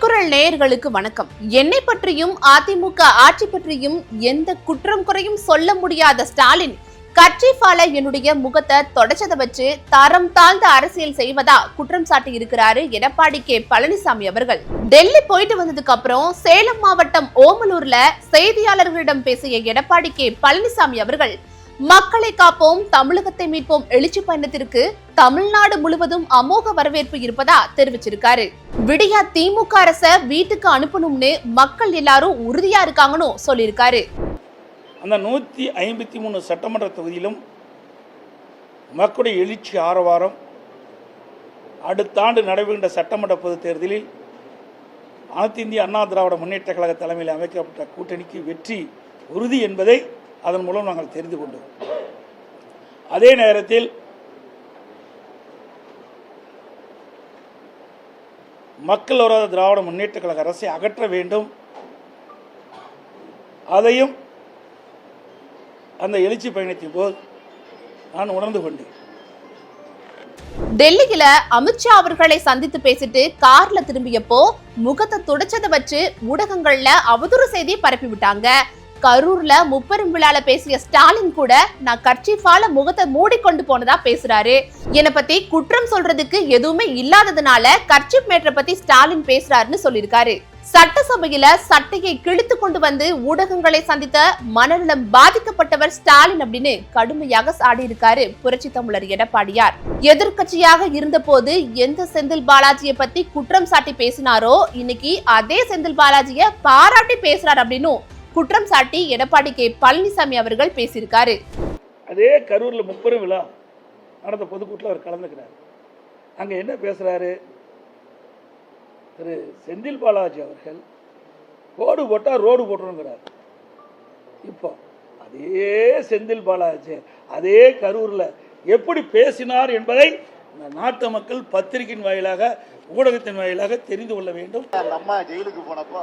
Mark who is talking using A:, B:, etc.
A: குரல் நேயர்களுக்கு வணக்கம். என்னை பற்றியும் அதிமுக ஆட்சி பற்றியும் எந்த குற்றம் குறையும் சொல்ல முடியாத ஸ்டாலின் கட்சிஃபால என்னுடைய முகத்தை தொடச்சதை வச்சு தரம் தாழ்ந்த அரசியல் செய்வதா குற்றம் சாட்டி இருக்கிறாரு எடப்பாடி கே. பழனிசாமி அவர்கள். டெல்லி போயிட்டு வந்ததுக்கு அப்புறம் சேலம் மாவட்டம் ஓமலூர்ல செய்தியாளர்களிடம் பேசிய எடப்பாடி கே. பழனிசாமி அவர்கள் மக்களை காப்போம் தமிழகத்தை மீட்போம் எழுச்சி பயணத்திற்கு தமிழ்நாடு முழுவதும் அமோக வரவேற்பு இருப்பதா தெரிவிச்சிருக்காரு. விடியா திமுக அரச வீட்டுக்கு அனுப்பணும்னு மக்கள் எல்லாரும் உறுதியா இருக்காங்கன்னு சொல்லியிருக்காரு.
B: அந்த நூற்றி ஐம்பத்தி மூணு சட்டமன்ற தொகுதியிலும் மக்களுடைய எழுச்சி ஆரவாரம் அடுத்த ஆண்டு நடைபெறுகின்ற சட்டமன்ற பொதுத் தேர்தலில் அனைத்து இந்திய அண்ணா திராவிட முன்னேற்ற கழக தலைமையில் அமைக்கப்பட்ட கூட்டணிக்கு வெற்றி உறுதி என்பதை அதன் மூலம் நாங்கள் தெரிந்து கொண்டோம். அதே நேரத்தில் மக்கள் வராத திராவிட முன்னேற்ற கழக அரசை அகற்ற வேண்டும். அதையும் அந்த எழுச்சி பயணத்தின் போது நான் உணர்ந்து கொண்டேன்.
A: டெல்லியில அமித்ஷா அவர்களை சந்தித்து பேசிட்டு கார்ல திரும்பியப்போ முகத்தை துடைச்சதை வச்சு ஊடகங்கள்ல அவதூறு செய்தியை பரப்பி விட்டாங்க கரூர்ல முப்பெரும் விழால பேசிய ஸ்டாலின் கூட நான் கட்சிஃபால முகத்தை மூடிக்கொண்டு போனதா பேசுறாரு. என்னை பத்தி குற்றம் சொல்றதுக்கு எதுவுமே இல்லாததுனால கர்ச்சிப் மேட்டரை பத்தி ஸ்டாலின் பேசுறாருன்னு சொல்லியிருக்காரு. சட்டசபையில சட்டையை கிழித்து கொண்டு வந்து ஊடகங்களை சந்தித்த மனநலம் பாதிக்கப்பட்டவர் ஸ்டாலின் அப்படின்னு கடுமையாக சாடியிருக்காரு புரட்சி தமிழர் எடப்பாடியார். எதிர்க்கட்சியாக இருந்தபோது எந்த செந்தில் பாலாஜியை பத்தி குற்றம் சாட்டி பேசினாரோ இன்னைக்கு அதே செந்தில் பாலாஜிய பாராட்டி பேசுறார் அப்படின்னும் குற்றம் சாட்டி எடப்பாடி கே பழனிசாமி அவர்கள் பேசியிருக்காரு.
B: அதே கரூரில் முப்பெரும் விழா நடந்த பொதுக்கூட்டில் அவர் கலந்துக்கிறார். அங்கே என்ன பேசுகிறாரு திரு செந்தில் பாலாஜி அவர்கள் ரோடு போட்டால் ரோடு போட்டுருங்கிறார். இப்போ அதே செந்தில் பாலாஜி அதே கரூரில் எப்படி பேசினார் என்பதை நாட்டு மக்கள் பத்திரிகையின் வாயிலாக ஊடகத்தின் வாயிலாக தெரிந்து கொள்ள வேண்டும்.
C: அந்த அம்மா ஜெயிலுக்கு போனப்போ